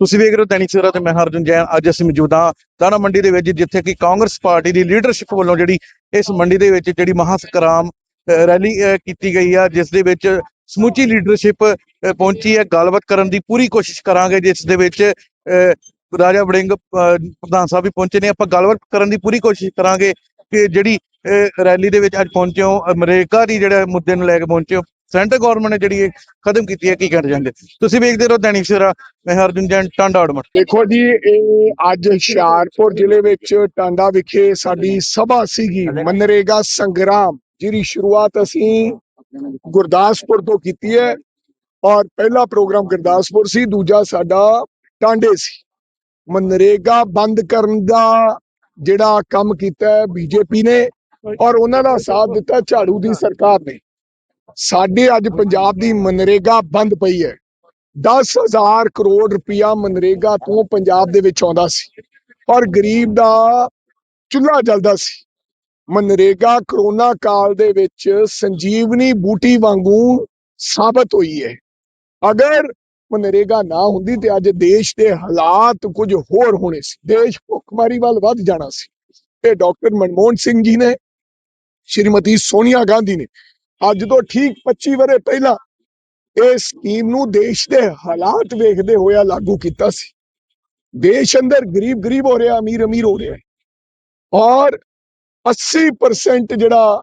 ਤੁਸੀਂ ਵੇਖ ਰਹੇ ਹੋ ਦੈਨਿਕ ਸਵੇਰਾ ਤੇ ਮੈਂ ਹਰਜਨ ਜੈਨ। ਅੱਜ ਅਸੀਂ ਮੌਜੂਦ ਹਾਂ ਦਾਣਾ ਮੰਡੀ ਦੇ ਵਿੱਚ ਜਿੱਥੇ ਕਿ ਕਾਂਗਰਸ ਪਾਰਟੀ ਦੀ ਲੀਡਰਸ਼ਿਪ ਵੱਲੋਂ ਜਿਹੜੀ ਇਸ ਮੰਡੀ ਦੇ ਵਿੱਚ ਜਿਹੜੀ ਮਹਾਸਕਰਾਮ ਅ, ਰੈਲੀ ਕੀਤੀ ਗਈ ਆ, ਜਿਸ ਦੇ ਵਿੱਚ ਸਮੁੱਚੀ ਲੀਡਰਸ਼ਿਪ ਪਹੁੰਚੀ ਹੈ। ਗੱਲਬਾਤ ਕਰਨ ਦੀ ਪੂਰੀ ਕੋਸ਼ਿਸ਼ ਕਰਾਂਗੇ, ਜਿਸ ਦੇ ਵਿੱਚ ਰਾਜਾ ਵੜਿੰਗ ਪ੍ਰਧਾਨ ਸਾਹਿਬ ਵੀ ਪਹੁੰਚੇ ਨੇ। ਆਪਾਂ ਗੱਲਬਾਤ ਕਰਨ ਦੀ ਪੂਰੀ ਕੋਸ਼ਿਸ਼ ਕਰਾਂਗੇ ਕਿ ਜਿਹੜੀ ਰੈਲੀ ਦੇ ਵਿੱਚ ਅੱਜ ਪਹੁੰਚੇ ਹੋ, ਅਮਰੀਕਾ ਦੀ ਜਿਹੜੇ ਮੁੱਦੇ ਨੂੰ ਲੈ ਕੇ ਪਹੁੰਚੇ ਹੋ, ਸੈਂਟਰ ਗਵਰਨਮੈਂਟ ਨੇ ਜਿਹੜੀ ਇਹ ਖਤਮ ਕੀਤੀ ਹੈ, ਕੀ ਕਹਿਣਾ ਚਾਹੁੰਦੇ? ਤੁਸੀਂ ਵੇਖਦੇ ਰਹੋ ਦੈਨਿਕ ਸਵੇਰਾ, ਮੈਂ ਹਰਜੁਨ ਜੈਨ, ਟਾਂਡਾ ਅਡਮਟ ਦੇਖੋ ਜੀ, ਇਹ ਅੱਜ ਹੁਸ਼ਿਆਰਪੁਰ ਜ਼ਿਲ੍ਹੇ ਵਿੱਚ ਟਾਂਡਾ ਵਿਖੇ ਸਾਡੀ ਸਭਾ ਸੀਗੀ, ਮਨਰੇਗਾ ਸੰਗਰਾਮ। ਜਿਹਦੀ ਸ਼ੁਰੂਆਤ ਅਸੀਂ ਗੁਰਦਾਸਪੁਰ ਤੋਂ ਕੀਤੀ ਹੈ ਔਰ ਪਹਿਲਾ ਪ੍ਰੋਗਰਾਮ ਗੁਰਦਾਸਪੁਰ ਸੀ, ਦੂਜਾ ਸਾਡਾ ਟਾਂਡੇ ਸੀ। ਮਨਰੇਗਾ ਬੰਦ ਕਰਨ ਦਾ ਜਿਹੜਾ ਕੰਮ ਕੀਤਾ ਹੈ ਬੀਜੇਪੀ ਨੇ ਔਰ ਉਹਨਾਂ ਦਾ ਸਾਥ ਦਿੱਤਾ ਝਾੜੂ ਦੀ ਸਰਕਾਰ ਨੇ। ਸਾਡੇ ਅੱਜ ਪੰਜਾਬ ਦੀ ਮਨਰੇਗਾ ਬੰਦ ਪਈ ਹੈ। 10000 ਕਰੋੜ ਰੁਪਇਆ ਮਨਰੇਗਾ ਤੋਂ ਪੰਜਾਬ ਦੇ ਵਿੱਚ ਆਉਂਦਾ ਸੀ। ਔਰ ਗਰੀਬ ਦਾ ਚੁੱਲ੍ਹਾ ਜਲਦਾ ਸੀ। ਮਨਰੇਗਾ ਕਰੋਨਾ ਕਾਲ ਦੇ ਵਿੱਚ ਸੰਜੀਵਨੀ ਬੂਟੀ ਵਾਂਗੂ ਸਾਬਤ ਹੋਈ ਹੈ ਅਗਰ ਮਨਰੇਗਾ ਨਾ ਹੁੰਦੀ ਤੇ ਅੱਜ ਦੇਸ਼ ਦੇ ਹਾਲਾਤ ਕੁਝ ਹੋਰ ਹੋਣੇ ਸੀ। ਦੇਸ਼ ਭੁੱਖਮਰੀ ਵੱਲ ਵੱਧ ਜਾਣਾ ਸੀ। ਤੇ ਡਾਕਟਰ ਮਨਮੋਹਨ ਸਿੰਘ ਜੀ ਨੇ, ਸ਼੍ਰੀਮਤੀ ਸੋਨੀਆ ਗਾਂਧੀ ਨੇ, ਅੱਜ ਤੋਂ ਠੀਕ 25 ਵਰੇ ਪਹਿਲਾਂ ਇਹ ਸਕੀਮ ਨੂੰ ਦੇਸ਼ ਦੇ ਹਾਲਾਤ ਵੇਖਦੇ ਹੋਇਆ ਲਾਗੂ ਕੀਤਾ ਸੀ। ਦੇਸ਼ ਅੰਦਰ ਗਰੀਬ ਗਰੀਬ ਹੋ ਰਿਹਾ ਅਮੀਰ ਅਮੀਰ ਹੋ ਰਿਹਾ। ਔਰ 80% ਜਿਹੜਾ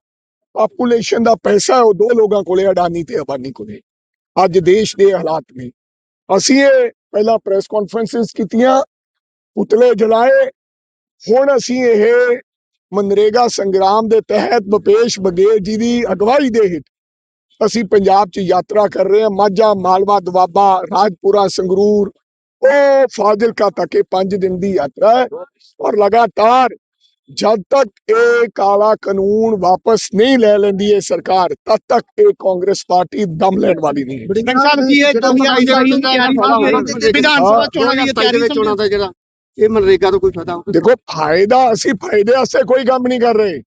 ਪਾਪੂਲੇਸ਼ਨ ਦਾ ਪੈਸਾ ਹੈ, ਉਹ ਦੋ ਲੋਕਾਂ ਕੋਲੇ, ਅਡਾਨੀ ਤੇ ਅਬਾਨੀ ਕੋਲੇ। ਅੱਜ ਦੇਸ਼ ਦੇ ਹਾਲਾਤ ਨੇ। ਅਸੀਂ ਇਹ ਪਹਿਲਾਂ ਪ੍ਰੈਸ ਕਾਨਫਰੰਸਸ ਕੀਤੀਆਂ, ਪੁਤਲੇ ਜਲਾਏ। ਹੁਣ ਅਸੀਂ ਇਹ ਮਨਰੇਗਾ ਸੰਗਰਾਮ ਦੇ ਤਹਿਤ ਭੁਪੇਸ਼ ਬਘੇਲ ਜੀ ਦੀ ਅਗਵਾਈ ਦੇ ਹੇਠ ਅਸੀਂ ਪੰਜਾਬ 'ਚ ਯਾਤਰਾ ਕਰ ਰਹੇ ਹਾਂ। ਮਾਝਾ, ਮਾਲਵਾ, ਦੁਆਬਾ, ਰਾਜਪੁਰਾ, ਸੰਗਰੂਰ, ਉਹ ਫਾਜ਼ਿਲਕਾ ਤੱਕ ਇਹ 5 ਦਿਨ ਦੀ ਯਾਤਰਾ ਹੈ। ਔਰ ਲਗਾਤਾਰ ਜਦ ਤੱਕ ਇਹ ਕਾਲਾ ਕਾਨੂੰਨ ਵਾਪਸ ਨਹੀਂ ਲੈ ਲੈਂਦੀ ਇਹ ਸਰਕਾਰ ਤਦ ਤੱਕ ਇਹ ਕਾਂਗਰਸ ਪਾਰਟੀ ਦਮ ਲੈਣ ਵਾਲੀ ਨਹੀਂ ਹੈ। ਸਾਹਿਬ ਜੀ ਇਹ ਕਮੀਆਂ ਵਿਧਾਨ ਸਭਾ ਚੋਣਾਂ ਦੀ ਤਿਆਰੀ ਵਿੱਚ ਚੋਣਾਂ ਦਾ ਜਿਹੜਾ ਇਹ ਮਨਰੇਗਾ ਤੋਂ ਕੋਈ ਫਾਇਦਾ ਦੇਖੋ ਫਾਇਦਾ ਅਸੀਂ ਫਾਇਦੇ ਵਾਸਤੇ ਕੋਈ ਕੰਮ ਨਹੀਂ ਕਰ ਰਹੇ।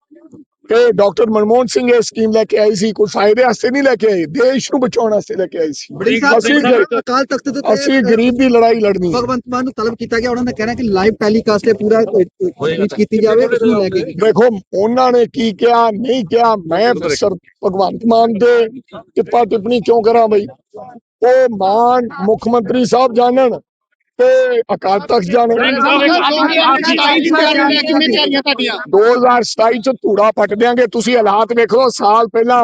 ਕਿ ਡਾਕਟਰ ਮਨਮੋਹਨ ਸਿੰਘ ਇਹ ਸਕੀਮ ਲੈ ਕੇ ਆਈ ਸੀ ਕੋਈ ਫਾਇਦੇ ਵਾਸਤੇ ਨਹੀਂ ਲੈ ਕੇ ਆਈ ਦੇਸ਼ ਨੂੰ ਬਚਾਉਣ ਵਾਸਤੇ ਲੈ ਕੇ ਆਈ ਸੀ। ਅਸੀਂ ਗਰੀਬ- ਅਕਾਲ ਤਖਤ ਦੇ ਅਸੀਂ ਗਰੀਬ ਦੀ ਲੜਾਈ ਲੜਨੀ ਹੈ। ਭਗਵੰਤ ਮਾਨ ਨੂੰ ਤਲਬ ਕੀਤਾ ਗਿਆ ਉਹਨਾਂ ਨੇ ਕਹਿਣਾ ਕਿ ਲਾਈਵ ਟੈਲੀਕਾਸਟ ਤੇ ਪੂਰਾ ਸਪੀਚ ਕੀਤੀ ਜਾਵੇ ਉਸ ਨੂੰ ਲੈ ਕੇ ਦੇਖੋ ਉਹਨਾਂ ਨੇ ਕੀ ਕਿਹਾ ਨਹੀਂ ਕਿਹਾ ਮੈਂ ਸਰ ਭਗਵੰਤ ਮਾਨ ਦੇ ਟਿੱਪਾ ਟਿੱਪਣੀ ਕਿਉਂ ਕਰਾਂ ਬਈ? ਉਹ ਮਾਨ ਮੁੱਖ ਮੰਤਰੀ ਸਾਹਿਬ ਜਾਣਨ। ਤੇ ਅਕਾਲ ਤਖਤ ਜਾਣਨ 2027 ਚ ਧੂੜਾ ਪੱਟ ਦਿਆਂਗੇ। ਤੁਸੀਂ ਹਾਲਾਤ ਵੇਖੋ ਸਾਲ ਪਹਿਲਾਂ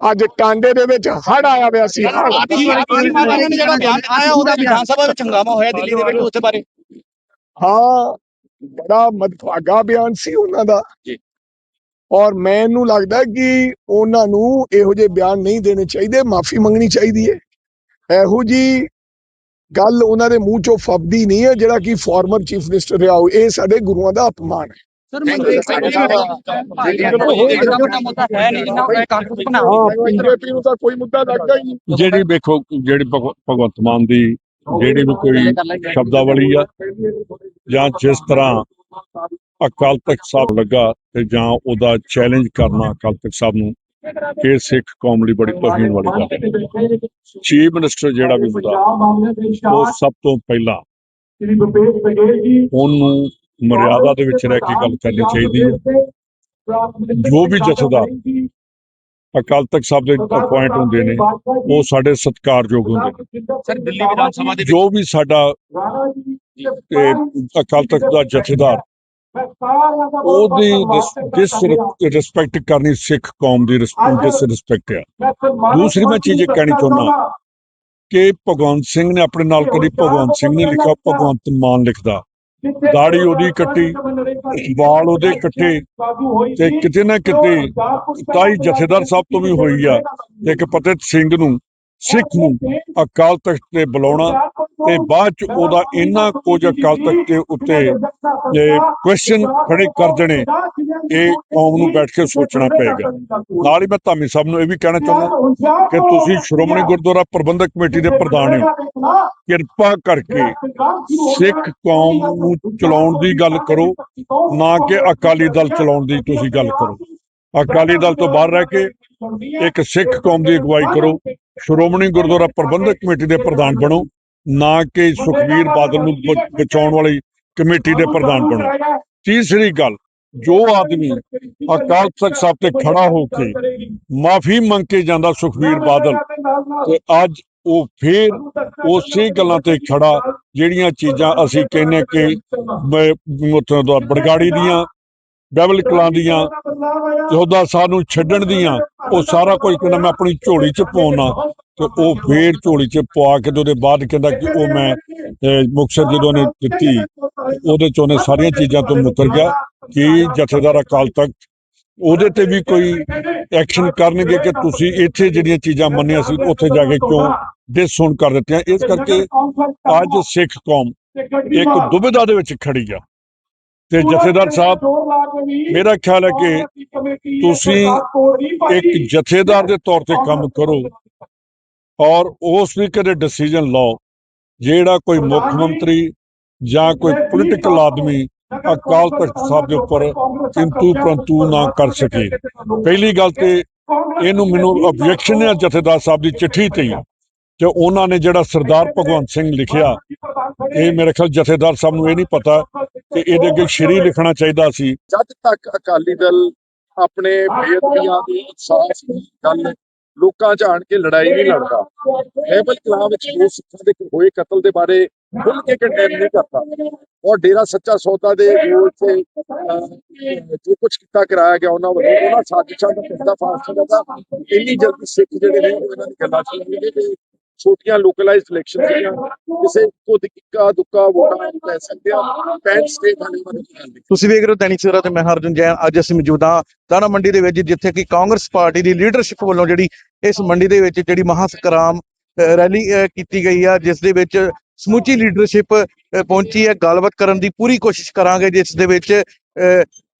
ਅੱਜ ਟਾਂਡੇ ਦੇ ਵਿੱਚ ਹੜ ਆਇਆ ਹੋਇਆ ਸੀ। ਜਿਹੜਾ ਬਿਆਨ ਆਇਆ ਉਹਦਾ ਵਿਧਾਨ ਸਭਾ ਵਿੱਚ ਹੰਗਾਮਾ ਹੋਇਆ ਦਿੱਲੀ ਦੇ ਵਿੱਚ ਉਸ ਬਾਰੇ। ਹਾਂ ਬੜਾ ਮਦਭਾਗਾ ਬਿਆਨ ਸੀ ਉਹਨਾਂ ਦਾ। ਜੀ। ਔਰ ਮੈਨੂੰ ਲੱਗਦਾ ਕਿ ਉਹਨਾਂ ਨੂੰ ਇਹੋ ਜਿਹੇ ਬਿਆਨ ਨਹੀਂ ਦੇਣੇ ਚਾਹੀਦੇ ਮਾਫੀ ਮੰਗਣੀ ਚਾਹੀਦੀ ਹੈ। ਇਹੋ ਜੀ ਗੱਲ ਉਹਨਾਂ ਦੇ ਮੂੰਹ ਚੋਂ ਫੱਬਦੀ ਨਹੀਂ ਹੈ ਜਿਹੜਾ ਕਿ ਫਾਰਮਰ ਚੀਫ ਮਿਨਿਸਟਰ ਰਿਹਾ ਹੋ ਇਹ ਸਾਡੇ ਗੁਰੂਆਂ ਦਾ ਅਪਮਾਨ ਹੈ। ਸਰ ਹਾਂ ਬੀਜੇਪੀ ਨੂੰ ਤਾਂ ਕੋਈ ਮੁੱਦਾ ਲੱਗਦਾ ਹੀ ਨਹੀਂ। ਜਿਹੜੀ ਵੇਖੋ ਜਿਹੜੀ ਭਗਵ- ਭਗਵੰਤ ਮਾਨ ਦੀ ਜਿਹੜੀ ਵੀ ਕੋਈ ਸ਼ਬਦਾਵਲੀ ਆ ਜਾਂ ਜਿਸ ਤਰ੍ਹਾਂ ਅਕਾਲ ਤਖਤ ਸਾਹਿਬ ਲੱਗਾ ਤੇ ਜਾਂ ਉਹਦਾ ਚੈਲੰਜ ਕਰਨਾ ਅਕਾਲ ਤਖਤ ਸਾਹਿਬ ਨੂੰ ਇਹ ਸਿੱਖ ਕੌਮ ਲਈ ਬੜੀ ਤੋਹੀਨ ਵਾਲੀ ਗੱਲ ਹੈ। ਚੀਫ ਮਿਨਿਸਟਰ ਜਿਹੜਾ ਵੀ ਹੁੰਦਾ ਉਹ ਸਭ ਤੋਂ ਪਹਿਲਾਂ ਉਹਨੂੰ ਮਰਿਆਦਾ ਦੇ ਵਿੱਚ ਰਹਿ ਕੇ ਗੱਲ ਕਰਨੀ ਚਾਹੀਦੀ ਹੈ। ਜੋ ਵੀ ਜਥੇਦਾਰ ਅਕਾਲ ਤਖਤ ਸਾਹਿਬ ਦੇ ਅਪਾਇੰਟ ਹੁੰਦੇ ਨੇ ਉਹ ਸਾਡੇ ਸਤਿਕਾਰਯੋਗ ਹੁੰਦੇ ਨੇ। ਸਰ ਦਿੱਲੀ ਵਿਧਾਨ ਸਭਾ ਦੇ ਜੋ ਵੀ ਸਾਡਾ ਅਕਾਲ ਤਖਤ ਦਾ ਜਥੇਦਾਰ ਉਹਦੀ ਜਿਸ ਰਿਸਪੈਕਟ ਕਰਨੀ ਸਿੱਖ ਕੌਮ ਦੀ ਜਿਸ ਰਿਸਪੈਕਟ ਆ। ਦੂਸਰੀ ਮੈਂ ਚੀਜ਼ ਇਹ ਕਹਿਣੀ ਚਾਹੁੰਦਾ ਕਿ ਭਗਵੰਤ ਸਿੰਘ ਨੇ ਆਪਣੇ ਨਾਲ ਕਦੀ ਭਗਵੰਤ ਸਿੰਘ ਨੇ ਲਿਖਿਆ ਭਗਵੰਤ ਮਾਨ ਲਿਖਦਾ। ਦਾੜੀ ਉਹਦੀ ਕੱਟੀ ਵਾਲ ਉਹਦੇ ਕੱਟੇ ਤੇ ਕਿਤੇ ਨਾ ਕਿਤੇ ਤਾਈ ਜਥੇਦਾਰ ਸਾਹਿਬ ਤੋਂ ਵੀ ਹੋਈ ਆ। ਇੱਕ ਪਤਿਤ ਸਿੰਘ ਨੂੰ ਸਿੱਖ ਨੂੰ ਅਕਾਲ ਤਖਤ ਤੇ ਬੁਲਾਉਣਾ ਤੇ ਬਾਅਦ ਚ ਉਹਦਾ ਇੰਨਾ ਕੁਝ ਅਕਾਲ ਤਖਤ ਦੇ ਉੱਤੇ ਕੁਐਸਚਨ ਖੜੇ ਕਰ ਦੇਣੇ, ਇਹ ਕੌਮ ਨੂੰ ਬੈਠ ਕੇ ਸੋਚਣਾ ਪਏਗਾ। ਨਾਲ ਹੀ ਮੈਂ ਧਾਮੀ ਸਾਹਿਬ ਨੂੰ ਇਹ ਵੀ ਕਹਿਣਾ ਚਾਹੁੰਦਾ ਕਿ ਤੁਸੀਂ ਸ਼੍ਰੋਮਣੀ ਗੁਰਦੁਆਰਾ ਪ੍ਰਬੰਧਕ ਕਮੇਟੀ ਦੇ ਪ੍ਰਧਾਨ ਹੋ। ਕਿਰਪਾ ਕਰਕੇ ਸਿੱਖ ਕੌਮ ਨੂੰ ਚਲਾਉਣ ਦੀ ਗੱਲ ਕਰੋ, ਨਾ ਕਿ ਅਕਾਲੀ ਦਲ ਚਲਾਉਣ ਦੀ ਤੁਸੀਂ ਗੱਲ ਕਰੋ। ਅਕਾਲੀ ਦਲ ਤੋਂ ਬਾਹਰ ਰਹਿ ਕੇ ਇੱਕ ਸਿੱਖ ਕੌਮ ਦੀ ਅਗਵਾਈ ਕਰੋ। ਸ਼੍ਰੋਮਣੀ ਗੁਰਦੁਆਰਾ ਪ੍ਰਬੰਧਕ ਕਮੇਟੀ ਦੇ ਪ੍ਰਧਾਨ ਬਣੋ, ਨਾ ਕਿ ਸੁਖਬੀਰ ਬਾਦਲ ਨੂੰ ਬ- ਬਚਾਉਣ ਵਾਲੀ ਕਮੇਟੀ ਦੇ ਪ੍ਰਧਾਨ ਬਣੋ। ਤੀਸਰੀ ਗੱਲ, ਜੋ ਆਦਮੀ ਅਕਾਲ ਤਖਤ ਸਾਹਿਬ ਤੇ ਖੜਾ ਹੋ ਕੇ ਮਾਫੀ ਮੰਗ ਕੇ ਜਾਂਦਾ ਸੁਖਬੀਰ ਬਾਦਲ, ਤੇ ਅੱਜ ਉਹ ਫੇਰ ਉਸੇ ਗੱਲਾਂ ਤੇ ਖੜਾ, ਜਿਹੜੀਆਂ ਚੀਜ਼ਾਂ ਅਸੀਂ ਕਹਿੰਨੇ ਕਿ ਮ- ਦਾ ਬੜਗਾੜੀ ਦੀਆਂ ਬੈਬਲ ਕਲਾਂ ਦੀਆਂ ਯੋਧਾ ਸਾਹਿਬ ਨੂੰ ਛੱਡਣ ਦੀਆਂ ਉਹ ਸਾਰਾ ਕੁਝ ਕਹਿੰਦਾ ਮੈਂ ਆਪਣੀ ਝੋਲੀ 'ਚ ਪਾਉਣਾ। ਤੇ ਉਹ ਫੇਰ ਝੋਲੀ 'ਚ ਪਵਾ ਕੇ ਤੇ ਉਹਦੇ ਬਾਅਦ ਕਹਿੰਦਾ ਕਿ ਉਹ ਮੈਂ ਅਹ, ਮੁਕਤਸਰ ਜਦੋਂ ਨੇ ਦਿੱਤੀ ਉਹਦੇ 'ਚ ਉਹਨੇ ਸਾਰੀਆਂ ਚੀਜ਼ਾਂ ਤੋਂ ਮੁਕਰ ਗਿਆ ਕਿ ਜਥੇਦਾਰ ਅਕਾਲ ਤਖਤ ਉਹਦੇ ਤੇ ਵੀ ਕੋਈ ਐਕਸ਼ਨ ਕਰਨਗੇ ਕਿ ਤੁਸੀਂ ਇੱਥੇ ਜਿਹੜੀਆਂ ਚੀਜ਼ਾਂ ਮੰਨੀਆਂ ਸੀ ਉੱਥੇ ਜਾ ਕੇ ਕਿਉਂ ਡਿਸਹੁਣ ਕਰ ਦਿੱਤੀਆਂ। ਇਸ ਕਰਕੇ ਅੱਜ ਸਿੱਖ ਕੌਮ ਇੱਕ ਦੁਬਿਧਾ ਦੇ ਵਿੱਚ ਖੜੀ ਆ। ਤੇ ਜਥੇਦਾਰ ਸਾਹਿਬ ਮੇਰਾ ਖਿਆਲ ਹੈ ਕਿ ਤੁਸੀਂ ਇੱਕ ਜਥੇਦਾਰ ਦੇ ਤੌਰ ਤੇ ਕੰਮ ਕਰੋ। ਔਰ ਉਸ ਵੀ ਕਦੇ ਡਿਸੀਜਨ ਲਓ ਜਿਹੜਾ ਕੋਈ ਮੁੱਖ ਮੰਤਰੀ ਜਾਂ ਕੋਈ ਪੋਲੀਟੀਕਲ ਆਦਮੀ ਅਕਾਲ ਤਖਤ ਸਾਹਿਬ ਦੇ ਉੱਪਰ ਕਿੰਤੂ ਪ੍ਰੰਤੂ ਨਾ ਕਰ ਸਕੇ। ਪਹਿਲੀ ਗੱਲ ਤੇ ਇਹਨੂੰ ਮੈਨੂੰ ਆਬਜੈਕਸ਼ਨ ਹੈ ਜਥੇਦਾਰ ਸਾਹਿਬ ਦੀ ਚਿੱਠੀ ਤੇ ਕਿ ਉਹਨਾਂ ਨੇ ਜਿਹੜਾ ਸਰਦਾਰ ਭਗਵੰਤ ਸਿੰਘ ਲਿਖਿਆ ਇਹ ਮੇਰੇ ਖਿਆਲ ਜਥੇਦਾਰ ਸਾਹਿਬ ਨੂੰ ਇਹ ਨਹੀਂ ਪਤਾ ਕਿ ਇਹਦੇ ਅੱਗੇ ਸ਼੍ਰੀ ਲਿਖਣਾ ਚਾਹੀਦਾ ਸੀ। ਜਦ ਤੱਕ ਅਕਾਲੀ ਦਲ ਆਪਣੇ ਬੇਅਦਬੀਆਂ ਦੀ ਇਨਸਾਫ ਦੀ ਗੱਲ ਲੋਕਾਂ 'ਚ ਆਣ ਕੇ ਲੜਾਈ ਨਹੀਂ ਲੜਦਾ ਬਹਿਬਲ ਕਲਾਂ ਵਿੱਚ ਦੋ ਸਿੱਖਾਂ ਦੇ ਹੋਏ ਕਤਲ ਦੇ ਬਾਰੇ ਖੁੱਲ ਕੇ ਕੰਡੈਮ ਨਹੀਂ ਕਰਦਾ। ਔਰ ਡੇਰਾ ਸੱਚਾ ਸੌਦਾ ਦੇ ਜੋ ਇੱਥੇ ਜੋ ਕੁਝ ਕੀਤਾ ਕਰਾਇਆ ਗਿਆ ਉਹਨਾਂ ਵੱਲੋਂ ਉਹਨਾਂ ਸਾਜ਼ਿਸ਼ਾਂ ਦਾ ਪਰਦਾ ਫਾਸ਼ ਦਾ ਇੰਨੀ ਜਲਦੀ ਸਿੱਖ ਜਿਹੜੇ ਨੇ ਉਹ ਇਹਨਾਂ ਦੀ ਗੱਲਾਂ ਚ ਲੈਣਗੇ ਤੇ ਛੋਟੀਆਂ ਲੋਕਲਾਈਜ਼ਡ ਇਲੈਕਸ਼ਨ ਜਿਹੜੀਆਂ ਕਿਸੇ ਕੋ ਇੱਕਾ ਦੁੱਕਾ ਵੋਟਾਂ ਪੈ ਸਕਦੇ ਆ ਪੈਂਟ ਸਟੇਟ ਵਾਲੇ ਤੁਸੀਂ ਵੇਖ ਰਹੇ ਹੋ ਦੈਨਿਕ ਸਵੇਰਾ ਤੇ ਮੈਂ ਹਰਜਨ ਜੈਨ ਅੱਜ ਅਸੀਂ ਮੌਜੂਦ ਦਾਣਾ ਮੰਡੀ ਦੇ ਵਿੱਚ ਜਿੱਥੇ ਕਿ ਕਾਂਗਰਸ ਪਾਰਟੀ ਦੀ ਲੀਡਰਸ਼ਿਪ ਵੱਲੋਂ ਜਿਹੜੀ ਇਸ ਮੰਡੀ ਦੇ ਵਿੱਚ ਜਿਹੜੀ ਮਹਾਸਕਰਾਮ ਰੈਲੀ ਕੀਤੀ ਗਈ ਆ ਜਿਸ ਦੇ ਵਿੱਚ ਸਮੁੱਚੀ ਲੀਡਰਸ਼ਿਪ ਪਹੁੰਚੀ ਹੈ। ਗੱਲਬਾਤ ਕਰਨ ਦੀ ਪੂਰੀ ਕੋਸ਼ਿਸ਼ ਕਰਾਂਗੇ ਜਿਸ ਦੇ ਵਿੱਚ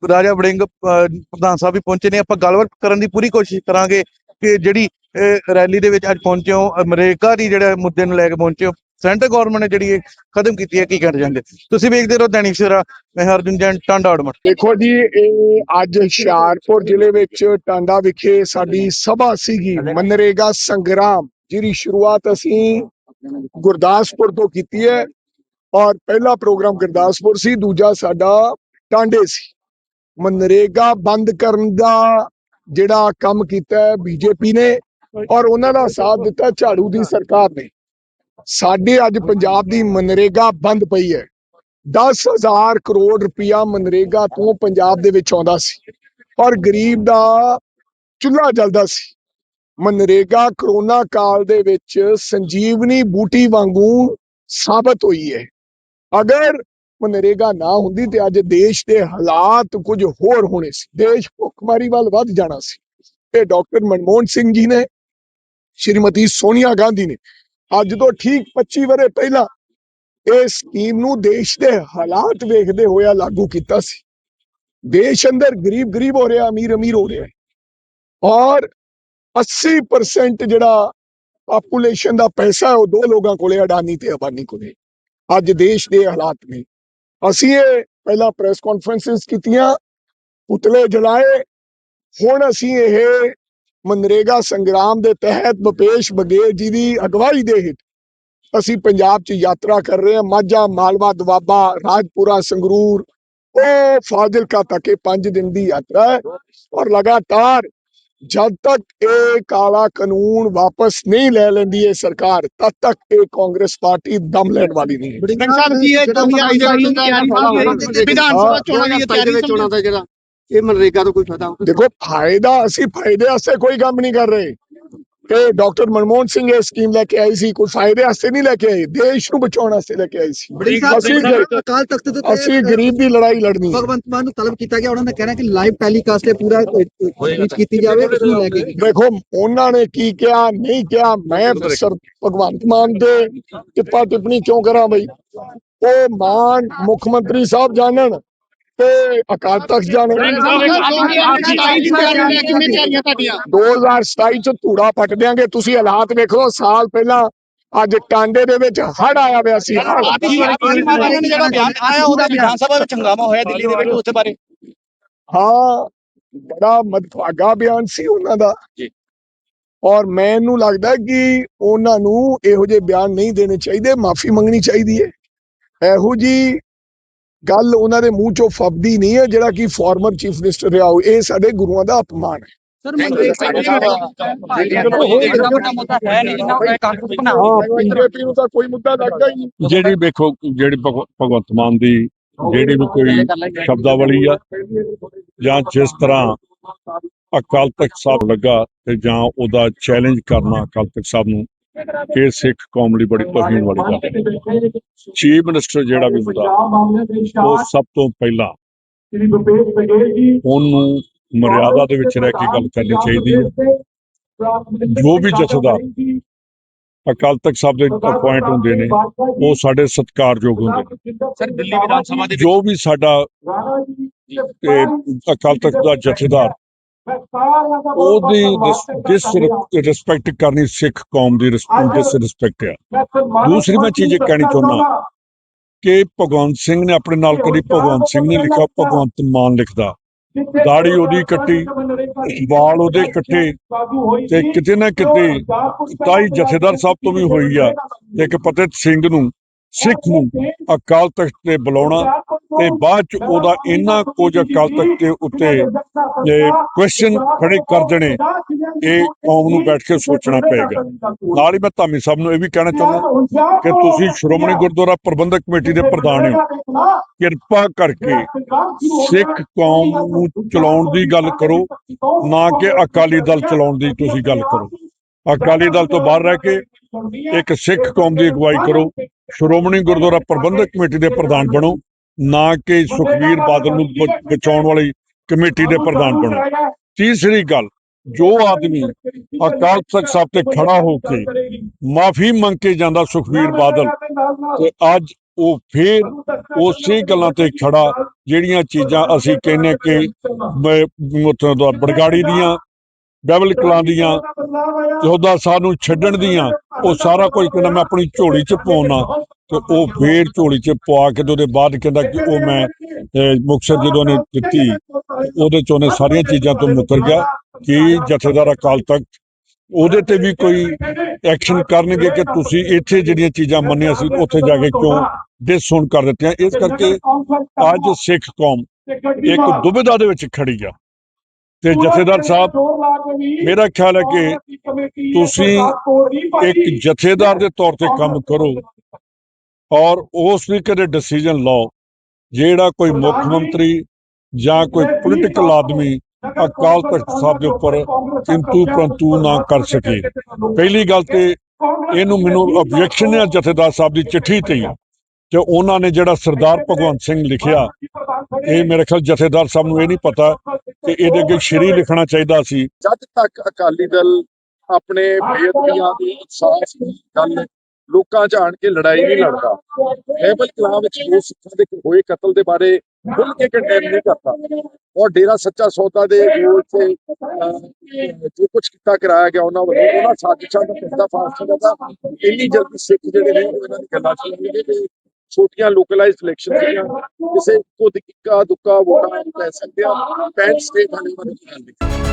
ਰਾਜਾ ਵੜਿੰਗ ਪ੍ਰਧਾਨ ਸਾਹਿਬ ਵੀ ਪਹੁੰਚੇ ਨੇ। ਆਪਾਂ ਗੱਲਬਾਤ ਕਰਨ ਦੀ ਪੂਰੀ ਕੋਸ਼ਿਸ਼ ਕਰਾਂਗੇ ਕਿ ਜਿਹੜੀ ਰੈਲੀ ਦੇ ਵਿੱਚ ਅੱਜ ਪਹੁੰਚੇ ਹੋ, ਅਮਰੀਕਾ ਦੀ ਜਿਹੜਾ ਮੁੱਦੇ ਨੂੰ ਲੈ ਕੇ ਪਹੁੰਚੇ ਹੋ, ਸੈਂਟਰ ਗਵਰਨਮੈਂਟ ਨੇ ਜਿਹੜੀ ਖਤਮ ਕੀਤੀ ਹੈ, ਕੀ ਕਹਿਣਾ ਜਾਂਦੇ ਤੁਸੀਂ ਵੇਖਦੇ ਰਹੋ ਦੈਨਿਕ ਸਵੇਰਾ, ਮੈਂ ਹਰਜਨ ਜੈਨ, ਟਾਂਡਾ ਆੜਮਟ ਦੇਖੋ ਜੀ, ਇਹ ਅੱਜ ਹੁਸ਼ਿਆਰਪੁਰ ਜ਼ਿਲ੍ਹੇ ਵਿੱਚ ਟਾਂਡਾ ਵਿਖੇ ਸਾਡੀ ਸਭਾ ਸੀਗੀ, ਮਨਰੇਗਾ ਸੰਗਰਾਮ, ਜਿਹਦੀ ਸ਼ੁਰੂਆਤ ਅਸੀਂ ਗੁਰਦਾਸਪੁਰ ਤੋਂ ਕੀਤੀ ਹੈ, ਔਰ ਪਹਿਲਾ ਪ੍ਰੋਗਰਾਮ ਗੁਰਦਾਸਪੁਰ ਸੀ, ਦੂਜਾ ਸਾਡਾ ਟਾਂਡੇ ਸੀ। ਮਨਰੇਗਾ ਬੰਦ ਕਰਨ ਦਾ ਜਿਹੜਾ ਕੰਮ ਕੀਤਾ ਹੈ, ਬੀਜੇਪੀ ਨੇ ਔਰ ਉਹਨਾਂ ਦਾ ਸਾਥ ਦਿੱਤਾ ਝਾੜੂ ਦੀ ਸਰਕਾਰ ਨੇ। ਸਾਡੇ ਅੱਜ ਪੰਜਾਬ ਦੀ ਮਨਰੇਗਾ ਬੰਦ ਪਈ ਹੈ। 10000 ਕਰੋੜ ਰੁਪਇਆ ਮਨਰੇਗਾ ਤੋਂ ਪੰਜਾਬ ਦੇ ਵਿੱਚ ਆਉਂਦਾ ਸੀ ਔਰ ਗਰੀਬ ਦਾ ਚੁੱਲ੍ਹਾ ਜਲਦਾ ਸੀ। ਮਨਰੇਗਾ ਕਰੋਨਾ ਕਾਲ ਦੇ ਵਿੱਚ ਸੰਜੀਵਨੀ ਬੂਟੀ ਵਾਂਗੂ ਸਾਬਤ ਹੋਈ ਹੈ। ਅਗਰ ਮਨਰੇਗਾ ਨਾ ਹੁੰਦੀ ਤੇ ਅੱਜ ਦੇਸ਼ ਦੇ ਹਾਲਾਤ ਕੁਝ ਹੋਰ ਹੋਣੇ ਸੀ। ਦੇਸ਼ ਭੁੱਖਮਰੀ ਵੱਲ ਵੱਧ ਜਾਣਾ ਸੀ। ਤੇ ਡਾਕਟਰ ਮਨਮੋਹਨ ਸਿੰਘ ਜੀ ਨੇ ਸ਼੍ਰੀਮਤੀ ਸੋਨੀਆ ਗਾਂਧੀ ਨੇ। ਅੱਜ ਤੋਂ ਠੀਕ 25 ਵਰੇ ਪਹਿਲਾਂ ਇਹ ਸਕੀਮ ਨੂੰ ਦੇਸ਼ ਦੇ ਹਾਲਾਤ ਵੇਖਦੇ ਹੋਇਆ ਲਾਗੂ ਕੀਤਾ ਸੀ। ਦੇਸ਼ ਅੰਦਰ ਗਰੀਬ ਗਰੀਬ ਹੋ ਰਿਹਾ, ਅਮੀਰ ਅਮੀਰ ਹੋ ਰਿਹਾ। ਔਰ 80% ਜਿਹੜਾ ਪਾਪੂਲੇਸ਼ਨ ਦਾ ਪੈਸਾ ਉਹ ਦੋ ਲੋਕਾਂ ਕੋਲੇ, ਅਡਾਨੀ ਤੇ ਅਬਾਨੀ ਕੋਲੇ। ਅੱਜ ਦੇਸ਼ ਦੇ ਹਾਲਾਤ ਨੇ। ਅਸੀਂ ਇਹ ਪਹਿਲਾਂ ਪ੍ਰੈਸ ਕਾਨਫਰੰਸਸ ਕੀਤੀਆਂ, ਪੁਤਲੇ ਜਲਾਏ। ਹੁਣ ਅਸੀਂ ਇਹ ਮਨਰੇਗਾ ਸੰਗਰਾਮ ਦੇ ਤਹਿਤ ਭੁਪੇਸ਼ ਬਘੇਲ ਜੀ ਦੀ ਅਗਵਾਈ ਦੇ ਹੇਠ ਅਸੀਂ ਪੰਜਾਬ 'ਚ ਯਾਤਰਾ ਕਰ ਰਹੇ ਹਾਂ। ਮਾਝਾ ਮਾਲਵਾ ਦੁਆਬਾ ਰਾਜਪੁਰਾ ਸੰਗਰੂਰ ਉਹ ਫਾਜ਼ਿਲਕਾ ਤੱਕ ਇਹ 5 ਦਿਨ ਦੀ ਯਾਤਰਾ ਹੈ ਔਰ ਲਗਾਤਾਰ ਜਦ ਤੱਕ ਇਹ ਕਾਲਾ ਕਾਨੂੰਨ ਵਾਪਸ ਨਹੀਂ ਲੈ ਲੈਂਦੀ ਇਹ ਸਰਕਾਰ ਤਦ ਤੱਕ ਇਹ ਕਾਂਗਰਸ ਪਾਰਟੀ ਦਮ ਲੈਣ ਵਾਲੀ ਨਹੀਂ ਹੈ। ਸਿੰਘ ਸਾਹਿਬ ਜੀ ਇਹ ਕਮੀਆਂ ਜਿਹੜੀ ਤਿਆਰੀ ਵਿਧਾਨ ਸਭਾ ਚੋਣਾਂ ਦੀ ਤਿਆਰੀ ਚੋਣਾਂ ਦਾ ਜਿਹੜਾ ਇਹ ਮਨਰੇਗਾ ਤੋਂ ਕੋਈ ਫਾਇਦਾ ਦੇਖੋ ਫਾਇਦਾ ਅਸੀਂ ਫਾਇਦੇ ਵਾਸਤੇ ਕੋਈ ਕੰਮ ਨਹੀਂ ਕਰ ਰਹੇ। ਤੇ ਡਾਕਟਰ ਮਨਮੋਹਨ ਸਿੰਘ ਇਹ ਸਕੀਮ ਲੈ ਕੇ ਆਈ ਸੀ ਕੋਈ ਫਾਇਦੇ ਵਾਸਤੇ ਨਹੀਂ ਲੈ ਕੇ ਆਏ ਦੇਸ਼ ਨੂੰ ਬਚਾਉਣ ਵਾਸਤੇ ਲੈ ਕੇ ਆਈ ਸੀ। ਬੜੀ ਸਾਹਿਬ ਅਸੀਂ ਅਕਾਲ ਤਖਤ ਦੇ ਅਸੀਂ ਗਰੀਬ ਦੀ ਲੜਾਈ ਲੜਨੀ ਹੈ। ਭਗਵੰਤ ਮਾਨ ਨੂੰ ਤਲਬ ਕੀਤਾ ਗਿਆ ਉਹਨਾਂ ਨੇ ਕਹਿਣਾ ਕਿ ਲਾਈਵ ਟੈਲੀਕਾਸਟ ਤੇ ਪੂਰਾ ਕੀਤੀ ਜਾਵੇ ਉਸ ਨੂੰ ਲੈ ਕੇ। ਦੇਖੋ ਉਹਨਾਂ ਨੇ ਕੀ ਕਿਹਾ ਨਹੀਂ ਕਿਹਾ ਮੈਂ ਸਰ ਭਗਵੰਤ ਮਾਨ ਦੇ ਟਿੱਪਾ ਟਿੱਪਣੀ ਕਿਉਂ ਕਰਾਂ ਬਈ? ਉਹ ਮਾਨ ਮੁੱਖ ਮੰਤਰੀ ਸਾਹਿਬ ਜਾਣਨ। ਤੇ ਅਕਾਲ ਤਖਤ ਜਾਣਨ 2027 ਚ ਧੂੜਾ ਪੱਟ ਦਿਆਂਗੇ ਤੁਸੀਂ ਹਾਲਾਤ ਵੇਖੋ ਸਾਲ ਪਹਿਲਾਂ ਅੱਜ ਟਾਂਡੇ ਦੇ ਵਿੱਚ ਹੜ ਆਇਆ ਹੋਇਆ ਸੀ। ਜਿਹੜਾ ਬਿਆਨ ਆਇਆ ਉਹਦਾ ਵਿਧਾਨ ਸਭਾ ਵਿੱਚ ਹੰਗਾਮਾ ਹੋਇਆ ਦਿੱਲੀ ਦੇ ਵਿੱਚ ਉਸ ਬਾਰੇ ਹਾਂ ਬੜਾ ਮਦਭਾਗਾ ਬਿਆਨ ਸੀ ਉਹਨਾਂ ਦਾ ਜੀ। ਔਰ ਮੈਨੂੰ ਲੱਗਦਾ ਕਿ ਉਹਨਾਂ ਨੂੰ ਇਹੋ ਜਿਹੇ ਬਿਆਨ ਨਹੀਂ ਦੇਣੇ ਚਾਹੀਦੇ ਮਾਫੀ ਮੰਗਣੀ ਚਾਹੀਦੀ ਹੈ ਇਹੋ ਜੀ ਗੱਲ ਉਹਨਾਂ ਦੇ ਮੂੰਹ ਚੋਂ ਫੱਬਦੀ ਨਹੀਂ ਹੈ ਜਿਹੜਾ ਕਿ ਫਾਰਮਰ ਚੀਫ ਮਿਨਿਸਟਰ ਰਿਹਾ ਹੋ ਇਹ ਸਾਡੇ ਗੁਰੂਆਂ ਦਾ ਅਪਮਾਨ ਹੈ। ਸਰ ਮੁੱਦਾ ਹੈ ਨਹੀਂ ਜਿੰਨਾ ਉਹ ਕਾਂਗਰਸ ਬਣਾ ਹਾਂ ਬੀਜੇਪੀ ਨੂੰ ਤਾਂ ਕੋਈ ਮੁੱਦਾ ਲੱਗਦਾ ਹੀ ਨਹੀਂ। ਜਿਹੜੀ ਵੇਖੋ ਜਿਹੜੀ ਭਗਵ- ਭਗਵੰਤ ਮਾਨ ਦੀ ਜਿਹੜੀ ਵੀ ਕੋਈ ਸ਼ਬਦਾਵਲੀ ਆ ਜਾਂ ਜਿਸ ਤਰ੍ਹਾਂ ਅਕਾਲ ਤਖਤ ਸਾਹਿਬ ਲੱਗਾ ਤੇ ਜਾਂ ਉਹਦਾ ਚੈਲੰਜ ਕਰਨਾ ਅਕਾਲ ਤਖਤ ਸਾਹਿਬ ਨੂੰ ਇਹ ਸਿੱਖ ਕੌਮ ਲਈ ਬੜੀ ਤੋਹੀਨ ਵਾਲੀ ਗੱਲ ਹੈ। ਚੀਫ ਮਿਨਿਸਟਰ ਜਿਹੜਾ ਵੀ ਹੁੰਦਾ ਉਹ ਸਭ ਤੋਂ ਪਹਿਲਾਂ ਉਹਨੂੰ ਮਰਿਆਦਾ ਦੇ ਵਿੱਚ ਰਹਿ ਕੇ ਗੱਲ ਕਰਨੀ ਚਾਹੀਦੀ ਹੈ। ਜੋ ਵੀ ਜਥੇਦਾਰ ਅਕਾਲ ਤਖਤ ਸਾਹਿਬ ਦੇ ਅਪਾਇੰਟ ਹੁੰਦੇ ਨੇ ਉਹ ਸਾਡੇ ਸਤਿਕਾਰਯੋਗ ਹੁੰਦੇ ਨੇ। ਸਰ ਦਿੱਲੀ ਵਿਧਾਨ ਸਭਾ ਦੇ ਜੋ ਵੀ ਸਾਡਾ ਅਕਾਲ ਤਖਤ ਦਾ ਜਥੇਦਾਰ ਉਹਦੀ ਜਿਸ ਰਿਸਪੈਕਟ ਕਰਨੀ ਸਿੱਖ ਕੌਮ ਦੀ ਜਿਸ ਰਿਸਪੈਕਟ ਆ। ਦੂਸਰੀ ਮੈਂ ਚੀਜ਼ ਕਹਿਣੀ ਚਾਹੁੰਦਾ ਕਿ ਭਗਵੰਤ ਸਿੰਘ ਨੇ ਆਪਣੇ ਨਾਲ ਕਦੀ ਭਗਵੰਤ ਸਿੰਘ ਨੇ ਲਿਖਿਆ ਭਗਵੰਤ ਮਾਨ ਲਿਖਦਾ। ਦਾੜੀ ਉਹਦੀ ਕੱਟੀ ਵਾਲ ਉਹਦੇ ਕੱਟੇ ਤੇ ਕਿਤੇ ਨਾ ਕਿਤੇ ਤਾਈ ਜਥੇਦਾਰ ਸਾਹਿਬ ਤੋਂ ਵੀ ਹੋਈ ਆ। ਇੱਕ ਪਤਿਤ ਸਿੰਘ ਨੂੰ ਸਿੱਖ ਨੂੰ ਅਕਾਲ ਤਖਤ ਤੇ ਬੁਲਾਉਣਾ ਤੇ ਬਾਅਦ ਚ ਉਹਦਾ ਇੰਨਾ ਕੁਝ ਅਕਾਲ ਤਖਤ ਦੇ ਉੱਤੇ ਕੁਐਸਚਨ ਖੜੇ ਕਰ ਦੇਣੇ, ਇਹ ਕੌਮ ਨੂੰ ਬੈਠ ਕੇ ਸੋਚਣਾ ਪਏਗਾ। ਨਾਲ ਹੀ ਮੈਂ ਧਾਮੀ ਸਾਹਿਬ ਨੂੰ ਇਹ ਵੀ ਕਹਿਣਾ ਚਾਹੁੰਦਾ ਕਿ ਤੁਸੀਂ ਸ਼੍ਰੋਮਣੀ ਗੁਰਦੁਆਰਾ ਪ੍ਰਬੰਧਕ ਕਮੇਟੀ ਦੇ ਪ੍ਰਧਾਨ ਹੋ। ਕਿਰਪਾ ਕਰਕੇ ਸਿੱਖ ਕੌਮ ਨੂੰ ਚਲਾਉਣ ਦੀ ਗੱਲ ਕਰੋ, ਨਾ ਕਿ ਅਕਾਲੀ ਦਲ ਚਲਾਉਣ ਦੀ ਤੁਸੀਂ ਗੱਲ ਕਰੋ। ਅਕਾਲੀ ਦਲ ਤੋਂ ਬਾਹਰ ਰਹਿ ਕੇ ਇੱਕ ਸਿੱਖ ਕੌਮ ਦੀ ਅਗਵਾਈ ਕਰੋ। ਸ਼੍ਰੋਮਣੀ ਗੁਰਦੁਆਰਾ ਪ੍ਰਬੰਧਕ ਕਮੇਟੀ ਦੇ ਪ੍ਰਧਾਨ ਬਣੋ, ਨਾ ਕਿ ਸੁਖਬੀਰ ਬਾਦਲ ਨੂੰ ਬ- ਬਚਾਉਣ ਵਾਲੀ ਕਮੇਟੀ ਦੇ ਪ੍ਰਧਾਨ ਬਣੋ। ਤੀਸਰੀ ਗੱਲ, ਜੋ ਆਦਮੀ ਅਕਾਲ ਤਖਤ ਸਾਹਿਬ ਤੇ ਖੜਾ ਹੋ ਕੇ ਮਾਫੀ ਮੰਗ ਕੇ ਜਾਂਦਾ ਸੁਖਬੀਰ ਬਾਦਲ, ਤੇ ਅੱਜ ਉਹ ਫੇਰ ਉਸੇ ਗੱਲਾਂ ਤੇ ਖੜਾ, ਜਿਹੜੀਆਂ ਚੀਜ਼ਾਂ ਅਸੀਂ ਕਹਿੰਨੇ ਕਿ ਉੱਥੋਂ ਦਾ ਬੜਗਾੜੀ ਦੀਆਂ ਬੈਬਲ ਕਲਾਂ ਦੀਆਂ ਯੋਧਾ ਸਾਹਿਬ ਨੂੰ ਛੱਡਣ ਦੀਆਂ ਉਹ ਸਾਰਾ ਕੁਝ ਕਹਿੰਦਾ ਮੈਂ ਆਪਣੀ ਝੋਲੀ 'ਚ ਪਾਉਣਾ ਤੇ ਉਹ ਫੇਰ ਝੋਲੀ 'ਚ ਪਵਾ ਕੇ ਤੇ ਉਹਦੇ ਬਾਅਦ ਕਹਿੰਦਾ ਕਿ ਉਹ ਮੈਂ ਅਹ, ਮੁਕਤਸਰ ਜਦੋਂ ਨੇ ਦਿੱਤੀ ਉਹਦੇ 'ਚ ਉਹਨੇ ਸਾਰੀਆਂ ਚੀਜ਼ਾਂ ਤੋਂ ਮੁਕਰ ਗਿਆ ਕਿ ਜਥੇਦਾਰ ਅਕਾਲ ਤਖਤ ਉਹਦੇ ਤੇ ਵੀ ਕੋਈ ਐਕਸ਼ਨ ਕਰਨਗੇ ਕਿ ਤੁਸੀਂ ਇੱਥੇ ਜਿਹੜੀਆਂ ਚੀਜ਼ਾਂ ਮੰਨੀਆਂ ਸੀ ਉੱਥੇ ਜਾ ਕੇ ਕਿਉਂ ਡਿਸਹੁਣ ਕਰ ਦਿੱਤੀਆਂ? ਇਸ ਕਰਕੇ ਅੱਜ ਸਿੱਖ ਕੌਮ ਇੱਕ ਦੁਬਿਧਾ ਦੇ ਵਿੱਚ ਖੜੀ ਆ। ਤੇ ਜਥੇਦਾਰ ਸਾਹਿਬ ਮੇਰਾ ਖਿਆਲ ਹੈ ਕਿ ਤੁਸੀਂ ਇੱਕ ਜਥੇਦਾਰ ਦੇ ਤੌਰ ਤੇ ਕੰਮ ਕਰੋ। ਔਰ ਉਸ ਵੀ ਕਦੇ ਡਿਸੀਜਨ ਲਓ ਜਿਹੜਾ ਕੋਈ ਮੁੱਖ ਮੰਤਰੀ ਜਾਂ ਕੋਈ ਪੋਲੀਟੀਕਲ ਆਦਮੀ ਅਕਾਲ ਤਖਤ ਸਾਹਿਬ ਦੇ ਉੱਪਰ ਕਿੰਤੂ ਪ੍ਰੰਤੂ ਨਾ ਕਰ ਸਕੇ। ਪਹਿਲੀ ਗੱਲ ਤੇ ਇਹਨੂੰ ਮੈਨੂੰ ਆਬਜੈਕਸ਼ਨ ਹੈ ਜਥੇਦਾਰ ਸਾਹਿਬ ਦੀ ਚਿੱਠੀ ਤੇ ਤੇ ਉਹਨਾਂ ਨੇ ਜਿਹੜਾ ਸਰਦਾਰ ਭਗਵੰਤ ਸਿੰਘ ਲਿਖਿਆ ਇਹ ਮੇਰੇ ਖਿਆਲ ਜਥੇਦਾਰ ਸਾਹਿਬ ਨੂੰ ਇਹ ਨਹੀਂ ਪਤਾ ਕਿ ਇਹਦੇ ਅੱਗੇ ਸ਼੍ਰੀ ਲਿਖਣਾ ਚਾਹੀਦਾ ਸੀ। ਜਦ ਤੱਕ ਅਕਾਲੀ ਦਲ ਆਪਣੇ ਬੇਅਦਬੀਆਂ ਦੀ ਇਨਸਾਫ ਦੀ ਗੱਲ ਲੋਕਾਂ 'ਚ ਆਣ ਕੇ ਲੜਾਈ ਨਹੀਂ ਲੜਦਾ। ਹੈਬਲ ਕਲਾਂ ਵਿੱਚ ਦੋ ਸਿੱਖਾਂ ਦੇ ਹੋਏ ਕਤਲ ਦੇ ਬਾਰੇ ਖੁੱਲ ਕੇ ਕੰਡੈਮ ਨਹੀਂ ਕਰਦਾ। ਔਰ ਡੇਰਾ ਸੱਚਾ ਸੌਦਾ ਦੇ ਜੋ ਇੱਥੇ ਜੋ ਕੁਝ ਕੀਤਾ ਕਰਾਇਆ ਗਿਆ ਉਹਨਾਂ ਵੱਲੋਂ ਉਹਨਾਂ ਸਾਜ਼ਿਸ਼ਾਂ ਦਾ ਪਰਦਾ ਫਾਸ਼ ਦਾ ਇੰਨੀ ਜਲਦੀ ਸਿੱਖ ਜਿਹੜੇ ਨੇ ਉਹ ਇਹਨਾਂ ਦੀ ਗੱਲਾਂ ਚ ਲੈਣਗੇ ਤੇ ਛੋਟੀਆਂ ਲੋਕਲਾਈਜ਼ਡ ਇਲੈਕਸ਼ਨ ਜਿਹੜੀਆਂ, ਕਿਸੇ ਕੋ ਦਿੱਕਾ ਦੁੱਕਾ ਵੋਟਾਂ ਪੈ ਸਕਦੇ ਆ ਪੈਨ ਸਟੇਟ ਵਾਲੇ ਵਾਲੀ ਗੱਲ ਨਹੀਂ